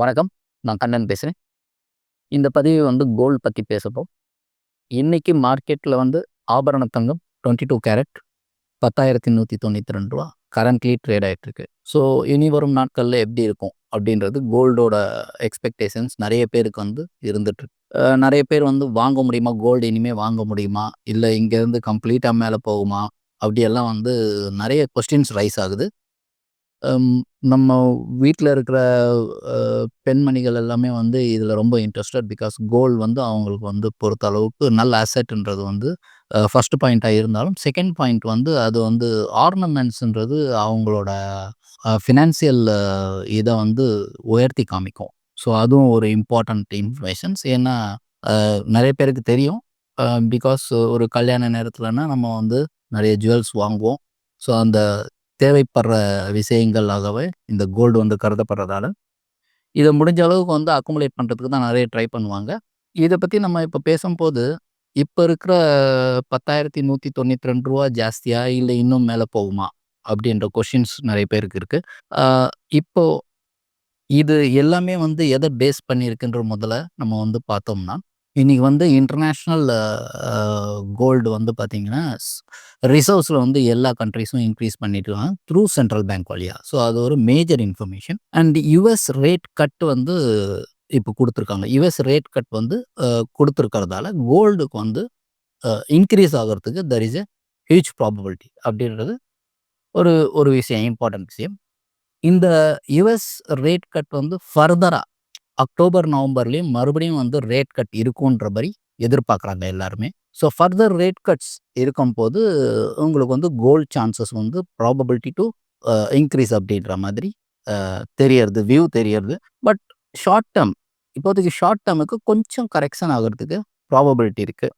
வணக்கம். நான் கண்ணன் பேசுகிறேன் இந்த பதிவு வந்து கோல்ட் பற்றி பேசப்போம். இன்றைக்கி மார்க்கெட்டில் வந்து ஆபரண தங்கம் 22 கேரட் ரூ. 10,192 கரண்ட்லி ட்ரேட் ஆயிட்டிருக்கு. ஸோ இனி வரும் நாட்களில் எப்படி இருக்கும்? அப்படின்றது கோல்டோட எக்ஸ்பெக்டேஷன்ஸ் நிறைய பேருக்கு வந்து இருந்துட்டுருக்கு. நிறைய பேர் வந்து வாங்க முடியுமா? கோல்டு இனிமேல் வாங்க முடியுமா? இல்லை இங்கேருந்து கம்ப்ளீட்டாக மேலே போகுமா? அப்படியெல்லாம் வந்து நிறைய கொஸ்டின்ஸ் ரைஸ் ஆகுது. நம்ம வீட்டில் இருக்கிற பெண்மணிகள் எல்லாமே வந்து இதில் ரொம்ப இன்ட்ரெஸ்டட் பிகாஸ் கோல்டு வந்து அவங்களுக்கு வந்து பொறுத்த அளவுக்கு நல்ல அசெட்ன்றது வந்து அ ஃபர்ஸ்ட் இருந்தாலும், செகண்ட் பாயிண்ட் வந்து அது வந்து ஆர்னமெண்ட்ஸுன்றது அவங்களோட ஃபினான்சியல் இதை வந்து உயர்த்தி காமிக்கும். ஸோ அதுவும் ஒரு இம்பார்ட்டண்ட் இன்ஃபர்மேஷன்ஸ். ஏன்னா நிறைய பேருக்கு தெரியும். பிகாஸ் ஒரு கல்யாண நேரத்தில்னா நம்ம வந்து நிறைய ஜுவல்ஸ் வாங்குவோம். ஸோ அந்த தேவைப்படுற விஷயங்களாகவே இந்த கோல்டு வந்து கருதப்படுறதால, இதை முடிஞ்ச அளவுக்கு வந்து அக்குமுலேட் பண்ணுறதுக்கு தான் நிறைய ட்ரை பண்ணுவாங்க. இதை பற்றி நம்ம இப்போ பேசும்போது, இப்போ இருக்கிற பத்தாயிரத்தி நூற்றி தொண்ணூற்றி ரெண்டு ரூபா ஜாஸ்தியா? இல்லை இன்னும் மேலே போகுமா? அப்படின்ற கொஷின்ஸ் நிறைய பேருக்கு இருக்குது இப்போது இது எல்லாமே வந்து எதை பேஸ் பண்ணியிருக்குன்ற முதல்ல நம்ம வந்து பார்த்தோம்னா, இன்றைக்கி வந்து இன்டர்நேஷ்னல் கோல்டு வந்து பார்த்திங்கன்னா ரிசர்வ்ஸில் வந்து எல்லா கண்ட்ரீஸும் இன்க்ரீஸ் பண்ணிட்டுருக்காங்க. த்ரூ சென்ட்ரல் பேங்க் வழியா. ஸோ அது ஒரு major information. And US rate cut வந்து இப்போ கொடுத்துருக்காங்க யுஎஸ் ரேட் கட் வந்து கொடுத்துருக்கிறதால கோல்டுக்கு வந்து இன்க்ரீஸ் ஆகிறதுக்கு ஆகுறதுக்கு இஸ் எ ஹியூஜ் ப்ராபபிலிட்டி அப்படின்றது ஒரு ஒரு விஷயம் இம்பார்ட்டன்ட் விஷயம். இந்த யுஎஸ் ரேட் கட் வந்து ஃபர்தராக அக்டோபர், நவம்பர்லேயும் மறுபடியும் வந்து ரேட் கட் இருக்குன்ற மாதிரி எதிர்பார்க்குறாங்க எல்லாருமே. ஸோ ஃபர்தர் ரேட் கட்ஸ் இருக்கும்போது, உங்களுக்கு வந்து கோல்ட் சான்சஸ் வந்து ப்ராபபிலிட்டி டு இன்க்ரீஸ் அப்படின்ற மாதிரி தெரியறது. வியூ தெரியறது. பட் ஷார்ட் டேர்ம் இப்போதைக்கு ஷார்ட் டேர்முக்கு கொஞ்சம் கரெக்ஷன் ஆகுறதுக்கு ப்ராபபிலிட்டி இருக்குது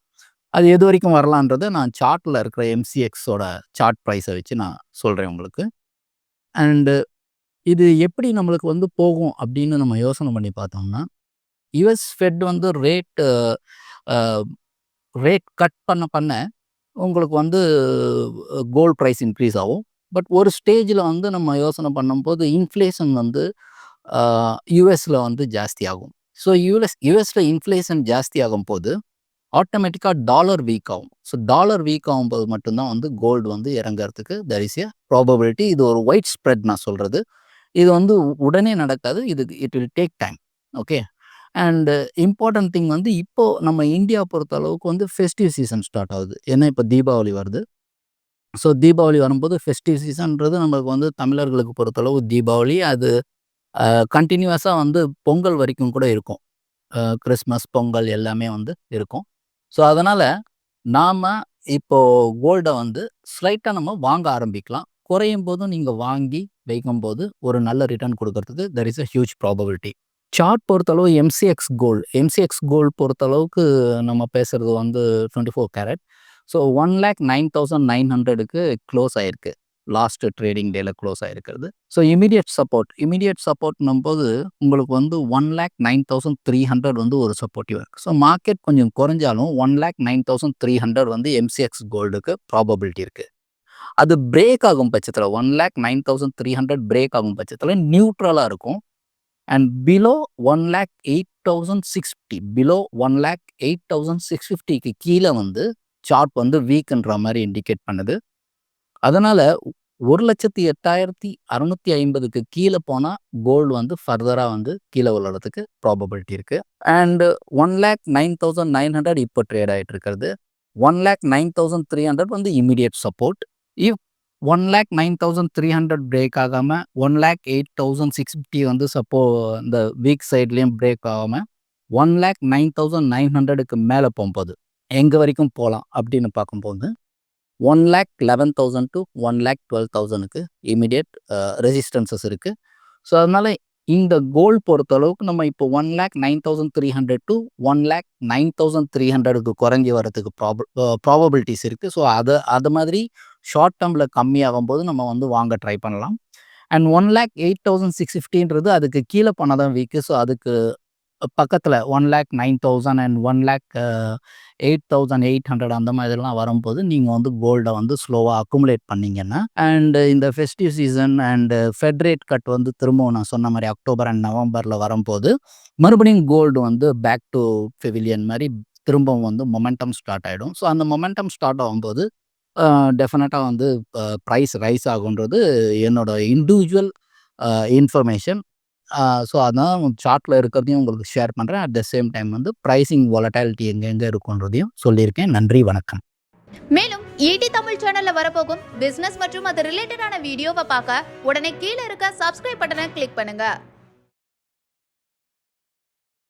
அது எது வரைக்கும் வரலான்றதை நான் சார்ட்டில் இருக்கிற எம்சிஎக்ஸோட சார்ட் ப்ரைஸை வச்சு நான் சொல்கிறேன் உங்களுக்கு. அண்டு இது எப்படி நம்மளுக்கு வந்து போகும் அப்படின்னு நம்ம யோசனை பண்ணி பார்த்தோம்னா, யுஎஸ் ஃபெட் வந்து ரேட் ரேட் கட் பண்ண பண்ண உங்களுக்கு வந்து கோல்ட் ப்ரைஸ் இன்க்ரீஸ் ஆகும். பட் ஒரு ஸ்டேஜில் வந்து நம்ம யோசனை பண்ணும்போது இன்ஃப்ளேஷன் வந்து அ வந்து வந்து ஜாஸ்தியாகும். ஸோ யுஎஸ் யுஎஸ்ல இன்ஃப்ளேஷன் ஜாஸ்தி ஆகும்போது ஆட்டோமேட்டிக்காக டாலர் வீக் ஆகும். ஸோ டாலர் வீக் ஆகும்போது மட்டும்தான் வந்து கோல்டு வந்து இறங்கிறதுக்கு தரிசிய ப்ராபபிலிட்டி. இது ஒரு ஒயிட் ஸ்ப்ரெட் நான் சொல்கிறது இது வந்து உடனே நடக்காது. இது it will take time. Okay. And important thing வந்து இப்போது நம்ம இந்தியா பொறுத்த அளவுக்கு வந்து ஃபெஸ்டிவ் சீசன் ஸ்டார்ட் ஆகுது. ஏன்னா இப்போ தீபாவளி வருது. ஸோ தீபாவளி வரும்போது ஃபெஸ்டிவ் சீசன்றது நம்மளுக்கு வந்து தமிழர்களுக்கு பொறுத்தளவு தீபாவளி அது கண்டினியூஸாக வந்து பொங்கல் வரைக்கும் கூட இருக்கும். கிறிஸ்மஸ், பொங்கல் எல்லாமே வந்து இருக்கும். ஸோ அதனால் நாம் இப்போ கோல்டை வந்து ஸ்லைட்டாக நம்ம வாங்க ஆரம்பிக்கலாம். குறையும் போதும் நீங்கள் வாங்கி வைக்கும் போது ஒரு நல்ல ரிட்டர்ன் கொடுக்கறதுக்கு there is a huge probability. Chart பொறுத்தளவு எம்சிஎக்ஸ் கோல்ட் எம்சிஎக்ஸ் கோல்டு பொறுத்தளவுக்கு நம்ம பேசுகிறது வந்து 24 கேரட். ஸோ 1,09,900க்கு க்ளோஸ் ஆயிருக்கு. லாஸ்ட் ட்ரேடிங் டேல க்ளோஸ் ஆகிருக்கிறது ஸோ இமீடியட் சப்போர்ட் இமீடியட் சப்போர்ட்னும் போது உங்களுக்கு வந்து 1,09,300 வந்து ஒரு சப்போர்ட்டிவா இருக்குது ஸோ மார்க்கெட் கொஞ்சம் குறைஞ்சாலும் 1,09,300 வந்து எம்சிஎக்ஸ் கோல்டுக்கு ப்ராபபிலிட்டி இருக்குது அது பிரேக் ஆகும் பட்சத்தில் one lakh nine thousand three hundred break ஆகும் பட்சத்தில் நியூட்ரலாக இருக்கும். And below one lakh eight thousand six fifty below one lakh eight thousand six ஃபிஃப்டிக்கு கீழே வந்து சார்ட் வந்து வீக்குன்ற மாதிரி இண்டிகேட் பண்ணுது. அதனால் ஒரு லட்சத்தி எட்டாயிரத்தி அறுநூத்தி ஐம்பதுக்கு கீழே போனால் கோல்டு வந்து ஃபர்தராக வந்து கீழே விழுறதுக்கு ப்ராபபிலிட்டி இருக்குது and one lakh nine thousand nine hundred இப்போ ட்ரேட் ஆகிட்டு இருக்கிறது. One lakh nine thousand three hundred வந்து immediate support if one lakh nine thousand three hundred break ஆகாமல் one lakh eight thousand six fifty வந்து சப்போ இந்த week சைட்லேயும் break ஆகாமல் one lakh nine thousand nine ஹண்ட்ரடுக்கு மேலே போகும்போது எங்கே வரைக்கும் போகலாம் அப்படின்னு பார்க்கும்போது one lakh eleven thousand to one lakh twelve தௌசண்ட்க்கு இமீடியட் ரெசிஸ்டன்சஸ் இருக்குது ஸோ அதனால் இந்த கோல் பொறுத்த அளவுக்கு நம்ம இப்போ one lakh nine thousand three hundred to one lakh nine thousand three ஹண்ட்ரடுக்கு குறைஞ்சி வர்றதுக்கு ப்ராப் ப்ராபபிலிட்டிஸ் இருக்குது ஸோ அதை அது மாதிரி ஷார்ட் டெர்ம்ல கம்மியாகும்போது நம்ம வந்து வாங்க ட்ரை பண்ணலாம். அண்ட் 1,08,650ன்றது அதுக்கு கீழே போனா தான் வீக்கு. ஸோ அதுக்கு பக்கத்தில் one lakh nine thousand and one lakh eight thousand eight hundred அந்த மாதிரிலாம் வரும்போது நீங்கள் வந்து கோல்டை வந்து ஸ்லோவாக அக்குமுலேட் பண்ணிங்கன்னா அண்ட் இந்த festive season and Fed rate cut வந்து திரும்பவும் நான் சொன்ன மாதிரி அக்டோபர் அண்ட் நவம்பரில் வரும்போது மறுபடியும் கோல்டு வந்து பேக் டு பெவிலியன் மாதிரி திரும்பவும் வந்து மொமெண்டம் ஸ்டார்ட் ஆகிடும் ஸோ அந்த மொமெண்டம் ஸ்டார்ட் ஆகும்போது டெஃபினட்டாக வந்து ப்ரைஸ் ரைஸ் ஆகுன்றது என்னோட இண்டிவிஜுவல் இன்ஃபர்மேஷன் ஸோ அதான் சார்ட்டில் இருக்கிறதையும் உங்களுக்கு ஷேர் பண்ணுறேன் அட் த சேம் டைம் வந்து ப்ரைஸிங் வாலட்டாலிட்டி எங்கெங்கே இருக்குன்றதையும் சொல்லியிருக்கேன். நன்றி வணக்கம். மேலும் ஈடி தமிழ் சேனல்ல வரப்போகும் பிசினஸ் மற்றும் அது ரிலேட்டடான வீடியோவை பார்க்க உடனே கீழே இருக்க சப்ஸ்கிரைப் பட்டனை கிளிக் பண்ணுங்க.